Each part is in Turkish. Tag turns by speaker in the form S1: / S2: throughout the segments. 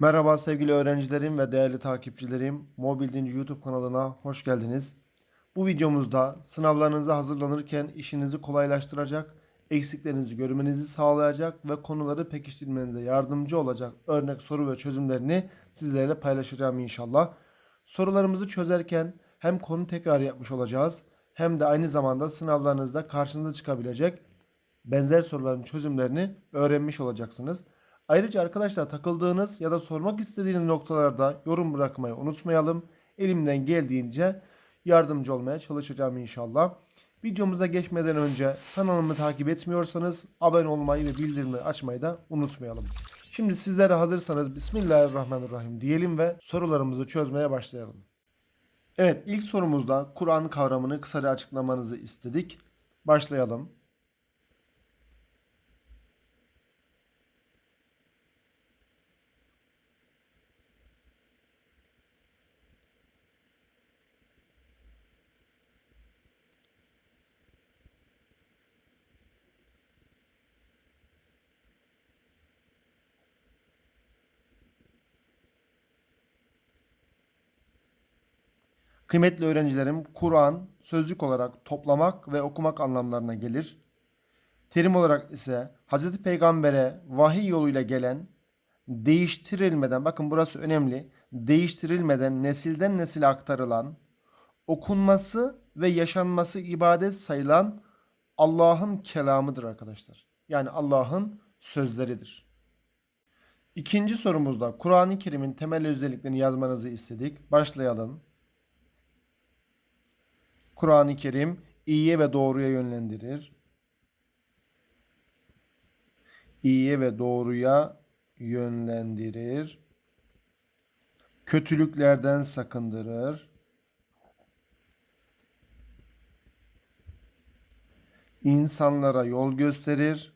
S1: Merhaba sevgili öğrencilerim ve değerli takipçilerim. Mobil Dinci YouTube kanalına hoş geldiniz. Bu videomuzda sınavlarınıza hazırlanırken işinizi kolaylaştıracak, eksiklerinizi görmenizi sağlayacak ve konuları pekiştirmenize yardımcı olacak örnek soru ve çözümlerini sizlerle paylaşacağım inşallah. Sorularımızı çözerken hem konu tekrar yapmış olacağız hem de aynı zamanda sınavlarınızda karşınıza çıkabilecek benzer soruların çözümlerini öğrenmiş olacaksınız. Ayrıca arkadaşlar takıldığınız ya da sormak istediğiniz noktalarda yorum bırakmayı unutmayalım. Elimden geldiğince yardımcı olmaya çalışacağım inşallah. Videomuza geçmeden önce kanalımı takip etmiyorsanız abone olmayı ve bildirimleri açmayı da unutmayalım. Şimdi sizlere hazırsanız Bismillahirrahmanirrahim diyelim ve sorularımızı çözmeye başlayalım. Evet ilk sorumuzda Kur'an kavramını kısaca açıklamanızı istedik. Başlayalım. Kıymetli öğrencilerim, Kur'an sözcük olarak toplamak ve okumak anlamlarına gelir. Terim olarak ise Hz. Peygamber'e vahiy yoluyla gelen, değiştirilmeden, bakın burası önemli, değiştirilmeden nesilden nesile aktarılan, okunması ve yaşanması ibadet sayılan Allah'ın kelamıdır arkadaşlar. Yani Allah'ın sözleridir. İkinci sorumuzda Kur'an-ı Kerim'in temel özelliklerini yazmanızı istedik. Başlayalım. Kur'an-ı Kerim iyiye ve doğruya yönlendirir. İyiye ve doğruya yönlendirir. Kötülüklerden sakındırır. İnsanlara yol gösterir.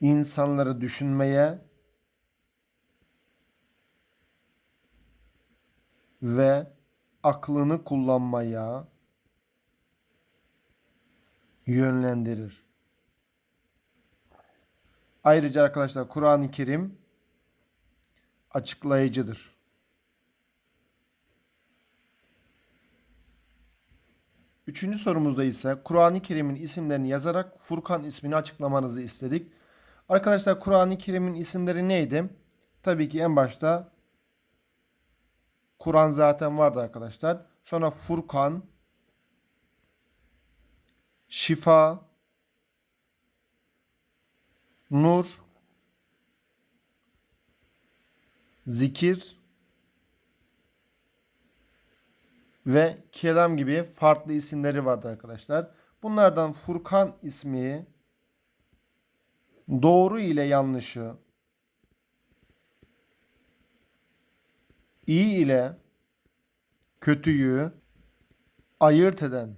S1: İnsanları düşünmeye ve aklını kullanmaya yönlendirir. Ayrıca arkadaşlar Kur'an-ı Kerim açıklayıcıdır. Üçüncü sorumuzda ise Kur'an-ı Kerim'in isimlerini yazarak Furkan ismini açıklamanızı istedik. Arkadaşlar Kur'an-ı Kerim'in isimleri neydi? Tabii ki en başta Kur'an zaten vardı arkadaşlar. Sonra Furkan, Şifa, Nur, Zikir ve Kelam gibi farklı isimleri vardı arkadaşlar. Bunlardan Furkan ismi doğru ile yanlışı, iyi ile kötüyü ayırt eden,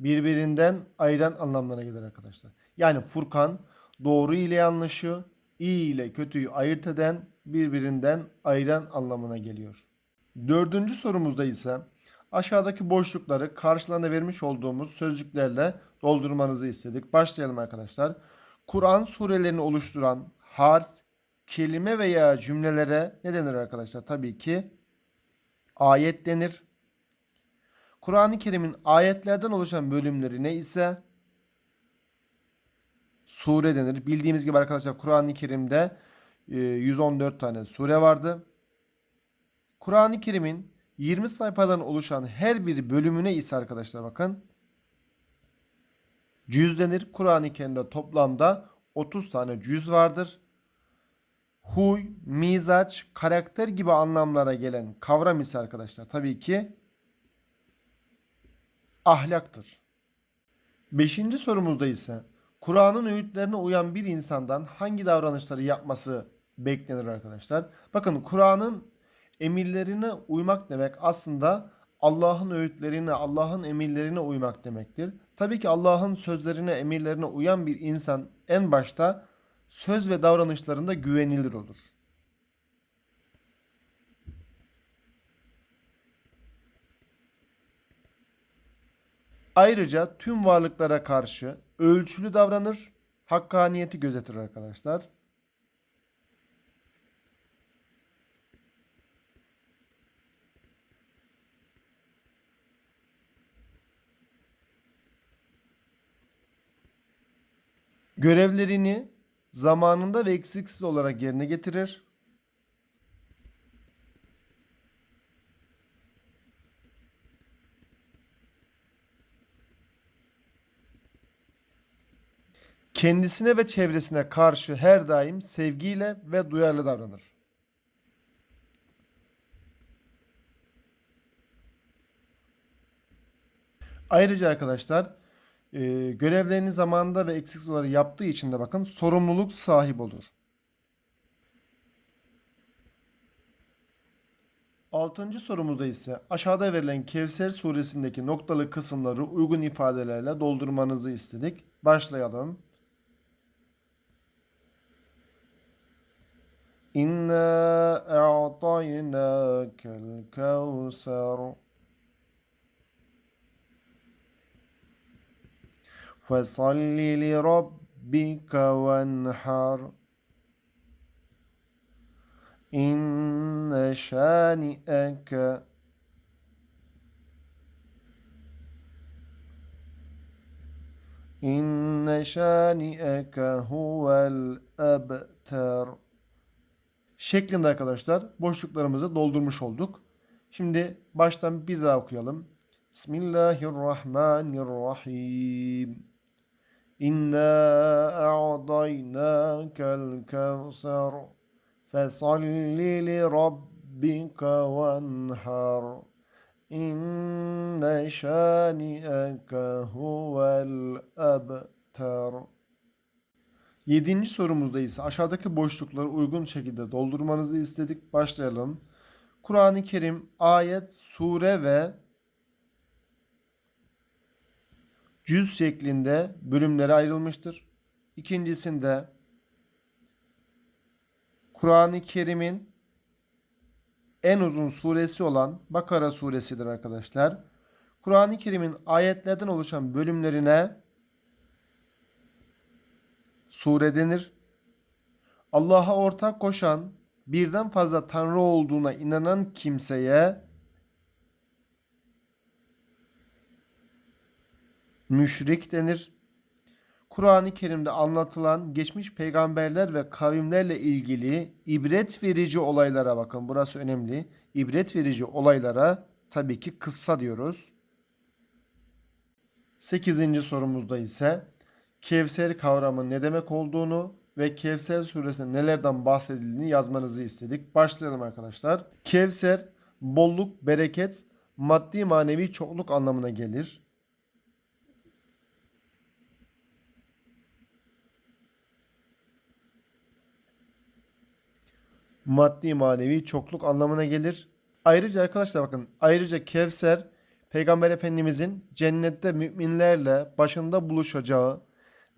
S1: birbirinden ayıran anlamlarına gelir arkadaşlar. Yani Furkan doğru ile yanlışı, iyi ile kötüyü ayırt eden, birbirinden ayıran anlamına geliyor. Dördüncü sorumuzda ise aşağıdaki boşlukları karşılarına vermiş olduğumuz sözcüklerle doldurmanızı istedik. Başlayalım arkadaşlar. Kur'an surelerini oluşturan harf, kelime veya cümlelere ne denir arkadaşlar? Tabii ki ayet denir. Kur'an-ı Kerim'in ayetlerden oluşan bölümleri ne ise sure denir. Bildiğimiz gibi arkadaşlar Kur'an-ı Kerim'de 114 tane sure vardı. Kur'an-ı Kerim'in 20 sayfadan oluşan her bir bölümüne ise arkadaşlar bakın cüz denir. Kur'an-ı Kerim'de toplamda 30 tane cüz vardır huy, mizaç, karakter gibi anlamlara gelen kavram ise arkadaşlar tabii ki ahlaktır. Beşinci sorumuzda ise Kur'an'ın öğütlerine uyan bir insandan hangi davranışları yapması beklenir arkadaşlar? Bakın Kur'an'ın emirlerine uymak demek aslında Allah'ın öğütlerine, Allah'ın emirlerine uymak demektir. Tabii ki Allah'ın sözlerine, emirlerine uyan bir insan en başta söz ve davranışlarında güvenilir olur. Ayrıca tüm varlıklara karşı ölçülü davranır, hakkaniyeti gözetir arkadaşlar. Görevlerini zamanında ve eksiksiz olarak yerine getirir. Kendisine ve çevresine karşı her daim sevgiyle ve duyarlı davranır. Ayrıca arkadaşlar e, görevlerini zamanında ve eksiksiz olarak yaptığı için de bakın sorumluluk sahibi olur. Altıncı sorumuzda ise aşağıda verilen Kevser suresindeki noktalı kısımları uygun ifadelerle doldurmanızı istedik. Başlayalım. İnna a'taynakel kevser. فصل لربك وانحر إن شانئك إن شانئك هو الأبتر şeklinde arkadaşlar boşluklarımızı doldurmuş olduk. Şimdi baştan bir daha okuyalım. Bismillahirrahmanirrahim. İnna a'daynakel kevser. Fesalli li rabbike venhar. İnne şani'eke huvel ebter. Yedinci sorumuzda ise aşağıdaki boşlukları uygun şekilde doldurmanızı istedik. Başlayalım. Kur'an-ı Kerim ayet, sure ve cüz şeklinde bölümlere ayrılmıştır. İkincisinde Kur'an-ı Kerim'in en uzun suresi olan Bakara suresidir arkadaşlar. Kur'an-ı Kerim'in ayetlerden oluşan bölümlerine sure denir. Allah'a ortak koşan birden fazla tanrı olduğuna inanan kimseye müşrik denir. Kur'an-ı Kerim'de anlatılan geçmiş peygamberler ve kavimlerle ilgili ibret verici olaylara bakın burası önemli. İbret verici olaylara tabii ki kıssa diyoruz. Sekizinci sorumuzda ise Kevser kavramı ne demek olduğunu ve Kevser suresinde nelerden bahsedildiğini yazmanızı istedik. Başlayalım arkadaşlar. Kevser bolluk, bereket, maddi manevi çokluk anlamına gelir. Maddi manevi çokluk anlamına gelir. Ayrıca arkadaşlar bakın ayrıca Kevser Peygamber Efendimizin cennette müminlerle başında buluşacağı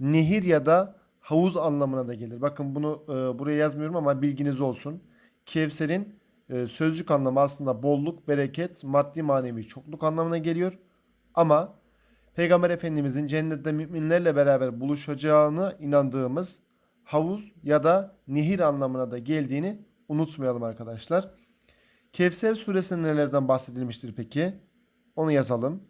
S1: nehir ya da havuz anlamına da gelir. Bakın bunu e, buraya yazmıyorum ama bilginiz olsun. Kevser'in e, sözcük anlamı aslında bolluk, bereket, maddi manevi çokluk anlamına geliyor. Ama Peygamber Efendimizin cennette müminlerle beraber buluşacağını inandığımız havuz ya da nehir anlamına da geldiğini unutmayalım arkadaşlar. Kevser suresinde nelerden bahsedilmiştir peki? Onu yazalım.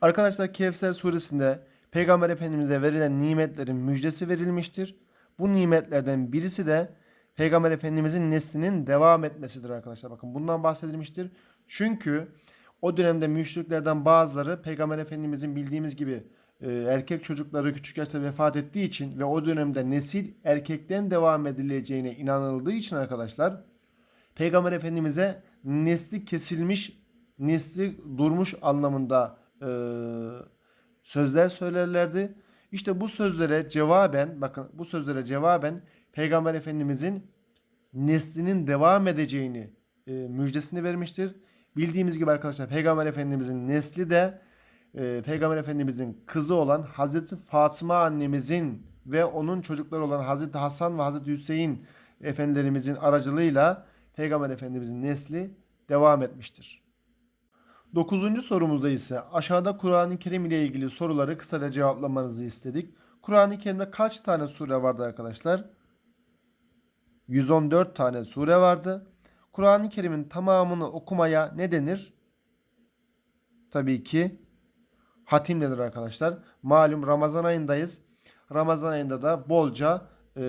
S1: Arkadaşlar Kevser suresinde Peygamber Efendimiz'e verilen nimetlerin müjdesi verilmiştir. Bu nimetlerden birisi de Peygamber Efendimiz'in neslinin devam etmesidir arkadaşlar. Bakın bundan bahsedilmiştir. Çünkü o dönemde müşriklerden bazıları Peygamber Efendimiz'in bildiğimiz gibi e, erkek çocukları küçük yaşta vefat ettiği için ve o dönemde nesil erkekten devam edileceğine inanıldığı için arkadaşlar Peygamber Efendimiz'e nesli kesilmiş, nesli durmuş anlamında e, sözler söylerlerdi. İşte bu sözlere cevaben, bakın bu sözlere cevaben Peygamber Efendimiz'in neslinin devam edeceğini e, müjdesini vermiştir. Bildiğimiz gibi arkadaşlar Peygamber Efendimizin nesli de e, Peygamber Efendimizin kızı olan Hazreti Fatıma annemizin ve onun çocukları olan Hazreti Hasan ve Hazreti Hüseyin efendilerimizin aracılığıyla Peygamber Efendimizin nesli devam etmiştir. Dokuzuncu sorumuzda ise aşağıda Kur'an-ı Kerim ile ilgili soruları kısaca cevaplamanızı istedik. Kur'an-ı Kerim'de kaç tane sure vardı arkadaşlar? 114 tane sure vardı. Kur'an-ı Kerim'in tamamını okumaya ne denir? Tabii ki hatim denir arkadaşlar. Malum Ramazan ayındayız. Ramazan ayında da bolca e,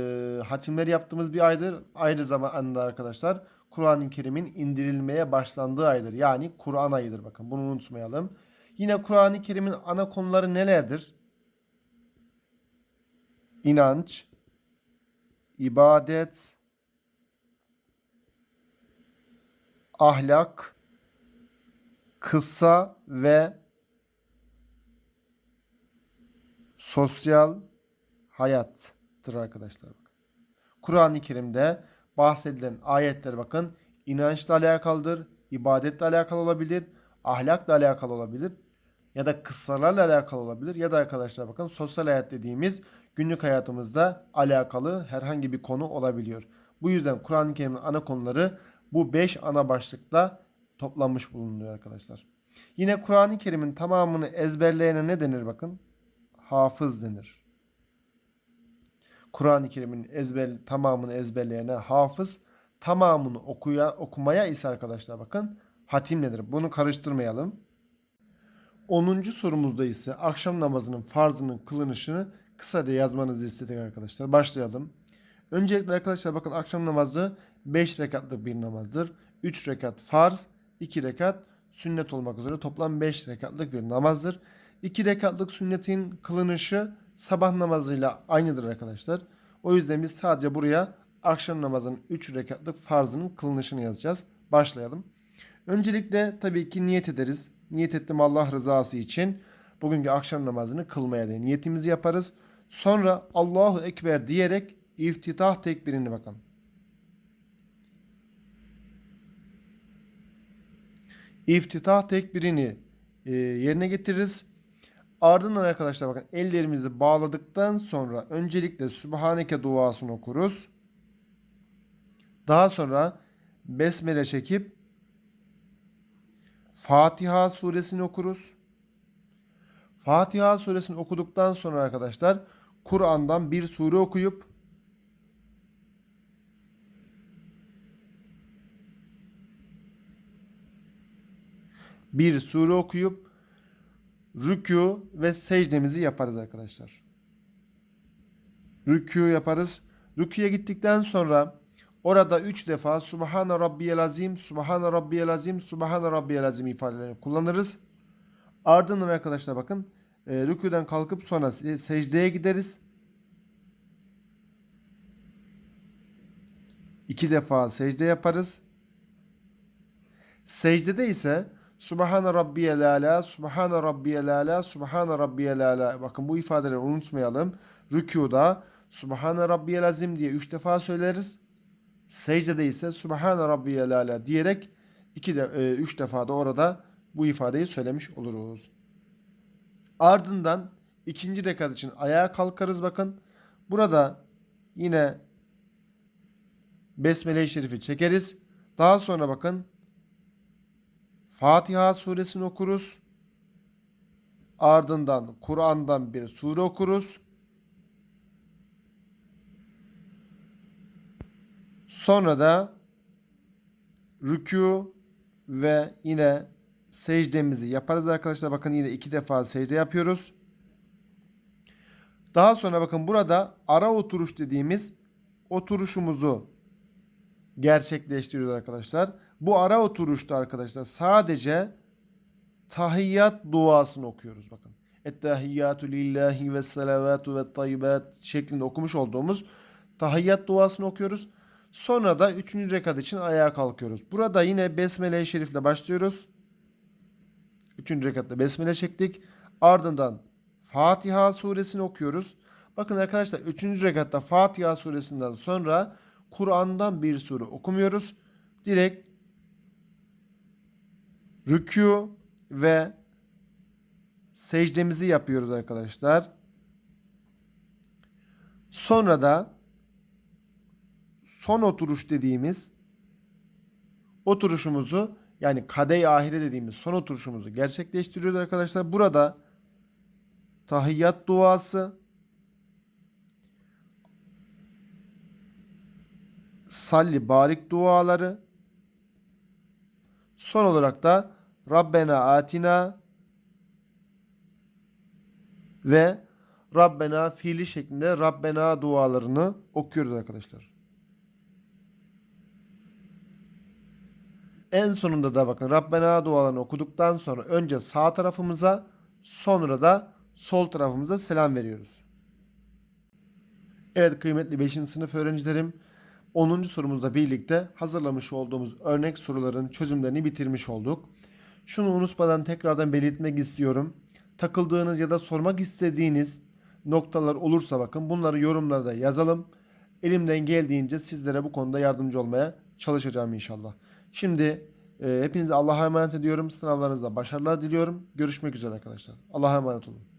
S1: hatimler yaptığımız bir aydır. Aynı zamanda arkadaşlar Kur'an-ı Kerim'in indirilmeye başlandığı aydır. Yani Kur'an ayıdır bakın bunu unutmayalım. Yine Kur'an-ı Kerim'in ana konuları nelerdir? İnanç, ibadet, ahlak, kıssa ve sosyal hayattır arkadaşlar. Kur'an-ı Kerim'de bahsedilen ayetler bakın inançla alakalıdır, ibadetle alakalı olabilir, ahlakla alakalı olabilir ya da kıssalarla alakalı olabilir ya da arkadaşlar bakın sosyal hayat dediğimiz günlük hayatımızda alakalı herhangi bir konu olabiliyor. Bu yüzden Kur'an-ı Kerim'in ana konuları bu 5 ana başlıkta toplanmış bulunuyor arkadaşlar. Yine Kur'an-ı Kerim'in tamamını ezberleyene ne denir bakın? Hafız denir. Kur'an-ı Kerim'in ezber, tamamını ezberleyene hafız, tamamını okuya, okumaya ise arkadaşlar bakın hatim nedir? Bunu karıştırmayalım. 10. sorumuzda ise akşam namazının farzının kılınışını kısaca yazmanızı istedik arkadaşlar. Başlayalım. Öncelikle arkadaşlar bakın akşam namazı 5 rekatlık bir namazdır. 3 rekat farz, 2 rekat sünnet olmak üzere toplam 5 rekatlık bir namazdır. 2 rekatlık sünnetin kılınışı sabah namazıyla aynıdır arkadaşlar. O yüzden biz sadece buraya akşam namazının 3 rekatlık farzının kılınışını yazacağız. Başlayalım. Öncelikle tabii ki niyet ederiz. Niyet ettim Allah rızası için. Bugünkü akşam namazını kılmaya diye niyetimizi yaparız. Sonra Allahu Ekber diyerek iftitah tekbirini bakalım. İftitah tekbirini e, yerine getiririz. Ardından arkadaşlar bakın ellerimizi bağladıktan sonra öncelikle Sübhaneke duasını okuruz. Daha sonra Besmele çekip Fatiha suresini okuruz. Fatiha suresini okuduktan sonra arkadaşlar Kur'an'dan bir sure okuyup bir sure okuyup rükû ve secdemizi yaparız arkadaşlar. Rükû yaparız. Rüküye gittikten sonra orada üç defa Subhane Rabbiyel Azim, Subhane Rabbiyel Azim, Subhane Rabbiyel Azim ifadelerini kullanırız. Ardından arkadaşlar bakın e, rüküden kalkıp sonra secdeye gideriz. İki defa secde yaparız. Secdede ise Subhane Rabbiyel Ala, Subhane Rabbiyel Ala, Subhane Rabbiyel Ala. Bakın bu ifadeleri unutmayalım. Rükuda Subhane Rabbiyel Azim diye üç defa söyleriz. Secdede ise Subhane Rabbiyel Ala diyerek iki de, e, üç defa da orada bu ifadeyi söylemiş oluruz. Ardından ikinci rekat için ayağa kalkarız bakın. Burada yine Besmele-i Şerif'i çekeriz. Daha sonra bakın Fatiha suresini okuruz. Ardından Kur'an'dan bir sure okuruz. Sonra da rükû ve yine secdemizi yaparız arkadaşlar. Bakın yine iki defa secde yapıyoruz. Daha sonra bakın burada ara oturuş dediğimiz oturuşumuzu gerçekleştiriyoruz arkadaşlar. Bu ara oturuşta arkadaşlar sadece tahiyyat duasını okuyoruz bakın. Ettehiyyatü lillahi ve salavatu ve tayyibat şeklinde okumuş olduğumuz tahiyyat duasını okuyoruz. Sonra da 3. rekat için ayağa kalkıyoruz. Burada yine Besmele-i Şerif'le başlıyoruz. 3. rekatta Besmele çektik. Ardından Fatiha suresini okuyoruz. Bakın arkadaşlar 3. rekatta Fatiha suresinden sonra Kur'an'dan bir sure okumuyoruz. Direkt rükû ve secdemizi yapıyoruz arkadaşlar. Sonra da son oturuş dediğimiz oturuşumuzu yani kadey ahire dediğimiz son oturuşumuzu gerçekleştiriyoruz arkadaşlar. Burada tahiyyat duası salli barik duaları son olarak da Rabbena atina ve Rabbena fiili şeklinde Rabbena dualarını okuyoruz arkadaşlar. En sonunda da bakın Rabbena dualarını okuduktan sonra önce sağ tarafımıza sonra da sol tarafımıza selam veriyoruz. Evet kıymetli 5. sınıf öğrencilerim 10. sorumuzla birlikte hazırlamış olduğumuz örnek soruların çözümlerini bitirmiş olduk. Şunu unutmadan tekrardan belirtmek istiyorum. Takıldığınız ya da sormak istediğiniz noktalar olursa bakın bunları yorumlarda yazalım. Elimden geldiğince sizlere bu konuda yardımcı olmaya çalışacağım inşallah. Şimdi e, hepinize Allah'a emanet ediyorum. Sınavlarınızda başarılar diliyorum. Görüşmek üzere arkadaşlar. Allah'a emanet olun.